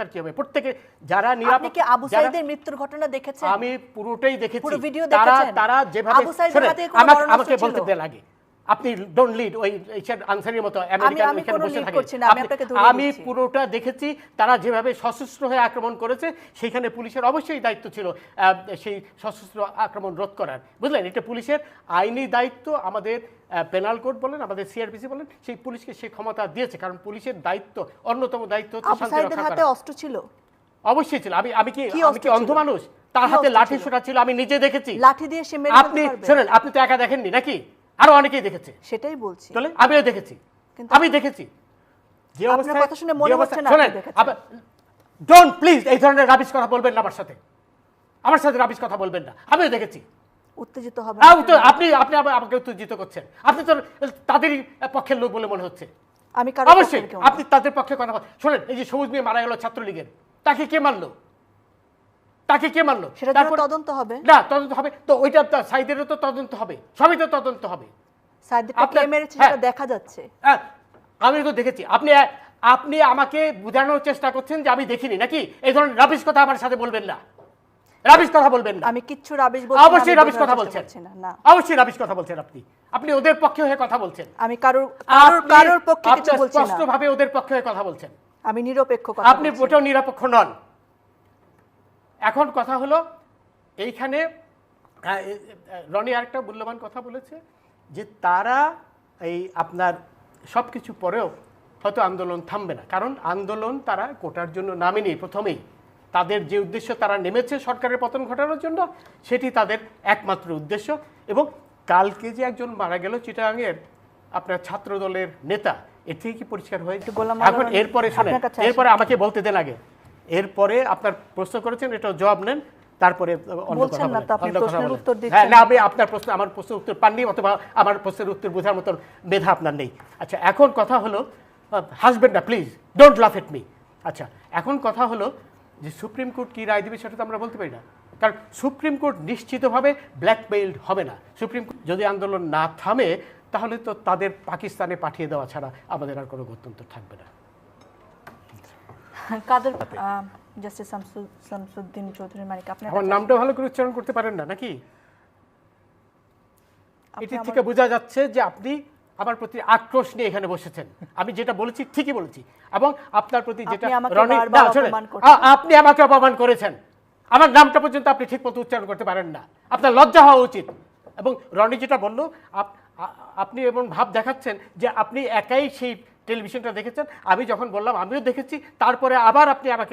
নিরাপত্তার কি হবে প্রত্যেকে যারা আপনি কি আবু সাইদের মৃত্যুর ঘটনা দেখেছেন আমি পুরোটাই দেখেছি পুরো ভিডিও তারা দেখেছেন? তারা যেভাবে আবু সাইদের হাতে আমাকে? বলতে আগে আপনি ডোন্ট লিড ওই আনসারের মতো আমি এখানে বসে থাকে। করছি আমি আপনি- আপনাকে ধরিয়ে আমি পুরোটা দেখেছি তারা যেভাবে সশস্ত্র হয়ে আক্রমণ করেছে সেখানে পুলিশের অবশ্যই দায়িত্ব ছিল সেই সশস্ত্র আক্রমণ রোধ করার। বুঝলেন? এটা পুলিশের আইনি দায়িত্ব আমাদের পেনাল কোড বলেন আমাদের সিআরপিসি বলেন সেই পুলিশকে সেই ক্ষমতা দিয়েছে কারণ পুলিশের দায়িত্ব অন্যতম দায়িত্ব হচ্ছে অস্ত্র ছিল। অবশ্যই ছিল। আমি আমি কি আমি কি অন্ধ মানুষ? তার হাতে লাঠি? ছোটা ছিল আমি নিজে দেখেছি। লাঠি দিয়ে সে মেরে আপনি শোনেন আপনি তো একা দেখেননি নাকি? আরও অনেকেই দেখেছে। সেটাই বলছি। চলে আমিও দেখেছি। আমি দেখেছি। যে অবস্থায় কথা শুনে মনে হচ্ছে না আপনি ডোন্ট প্লিজ এই ধরনের রাবিশ কথা বলবেন না আমার সাথে। আমার সাথে রাবিশ কথা বলবেন না। আমিও দেখেছি। উত্তেজিত হবে তো আপনি আপনি আমাকে উত্তেজিত করছেন। আপনি তো তাদেরই পক্ষের লোক বলে মনে হচ্ছে। আমি অবশ্যই। আপনি তাদের পক্ষে কথা বল শোনেন এই যে সবুজ মেয়ে মারা গেল ছাত্রলীগের তাকে কে মারলো? তাকে কে মারলো? তারপর- তদন্ত হবে। না তদন্ত হবে। তো ওইটা সাইদেরও তো তদন্ত হবে। সবই তো তদন্ত হবে। সাইদটা কে মেরেছে হ্যাঁ। সেটা দেখা যাচ্ছে। হ্যাঁ, আমি তো দেখেছি। আপনি আপনি আমাকে বোঝানোর চেষ্টা করছেন যে আমি দেখিনি নাকি? এই ধরনের রাবিশ কথা আমার সাথে বলবেন না। রাবিশ কথা বলবেন না। আমি কিচ্ছু রাবিশ বলছি অবশ্যই রাবিশ কথা বলছেন। না অবশ্যই রাবিশ কথা বলছেন আপনি। আপনি ওদের পক্ষে হয়ে কথা বলছেন। আমি কারোর কারোর কারোর পক্ষে কিছু বলছি না। স্পষ্টভাবে ওদের পক্ষে হয়ে কথা বলছেন। আমি নিরপেক্ষ কথা আপনি বলছি। নিরপেক্ষ নন। এখন কথা হলো এইখানে রনি আরেকটা মূল্যবান কথা বলেছে যে তারা এই আপনার সব কিছু পরেও হয়তো আন্দোলন থামবে না। কারণ আন্দোলন তারা কোটার জন্য নামেনি প্রথমেই। তাদের যে উদ্দেশ্য তারা নেমেছে সরকারের পতন ঘটানোর জন্য সেটি তাদের একমাত্র উদ্দেশ্য। এবং কালকে যে একজন মারা গেল চিটাগাংয়ের আপনার ছাত্র দলের নেতা এর থেকে কি পরিষ্কার হয়েছে? এখন এরপরে আসি। এরপরে আমাকে বলতে দেন আগে। এরপরে আপনার প্রশ্ন করেছেন এটা জবাব নেন তারপরে হ্যাঁ না আমি আপনার প্রশ্ন আমার প্রশ্নের উত্তর পাননি অথবা আমার প্রশ্নের উত্তর বোঝার মতন মেধা আপনার নেই। আচ্ছা এখন কথা হলো হাসবেন না প্লিজ ডোন্ট লাফ এট মি আচ্ছা এখন কথা হলো যে সুপ্রিম কোর্ট কি রায় দেবে সেটা তো আমরা বলতে পারি না। কারণ সুপ্রিম কোর্ট নিশ্চিতভাবে ব্ল্যাকমেইলড হবে না। সুপ্রিম কোর্ট যদি আন্দোলন না থামে তাহলে তো তাদের পাকিস্তানে পাঠিয়ে দেওয়া ছাড়া আমাদের আর কোনো গত্যন্তর থাকবে না। কাদের জাস্টিস শামসুদ্দিন চৌধুরী মানিক আপনার আমার নামটা ভালো করে উচ্চারণ করতে পারেন না নাকি? আপনি এটি থেকে বোঝা যাচ্ছে যে আপনি আমার প্রতি আক্রোশ নিয়ে এখানে বসেছেন। আমি যেটা বলেছি ঠিকই বলেছি। এবং আপনার প্রতি যেটা আপনি আপনি আমাকে অপমান করেছেন। আমার নামটা পর্যন্ত আপনি ঠিক মতো উচ্চারণ করতে পারেন না। আপনার লজ্জা হওয়া উচিত। এবং রনি যেটা বলল আপনি এমন ভাব দেখাচ্ছেন যে আপনি একাই সেই টেলিভিশনটা দেখেছেন আমি যখন বললাম আমিও দেখেছি তারপরে আবার আপনি আমাকে